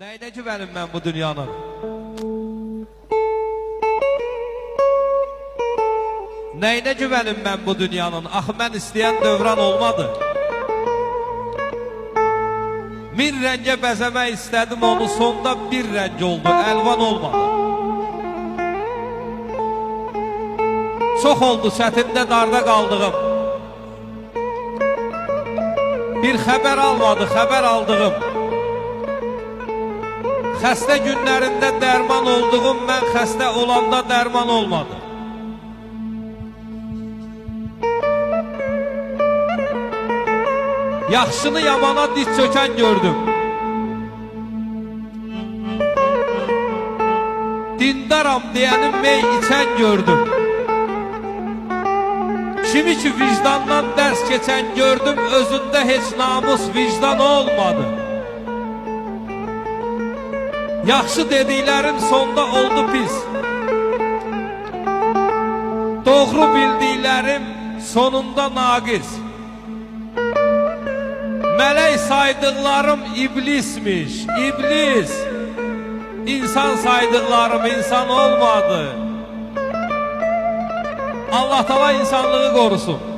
Nəyinə güvənim mən bu dünyanın? Nəyinə güvənim mən bu dünyanın? Axı mən istəyən dövran olmadı. Min rəngə bəzəmək istədim onu sonda bir rəng oldu, əlvan olmadı. Çox oldu çətində darda qaldığım. Bir xəbər almadı, xəbər aldığım. Xəstə günlərində dərman olduğum mən xəstə olanda dərman olmadı. Yaxşını yamana diz çökən gördüm. Dindaram deyəni mey içən gördüm. Kimi ki vicdandan dərs keçən gördüm, özündə heç namus vicdan olmadı. Yaxşı dediklərim sonda oldu pis. Doğru bildiklərim sonunda naqis. Mələk saydıqlarım iblismiş, iblis. İnsan saydıqlarım insan olmadı. Allah Taala insanlığı qorusun.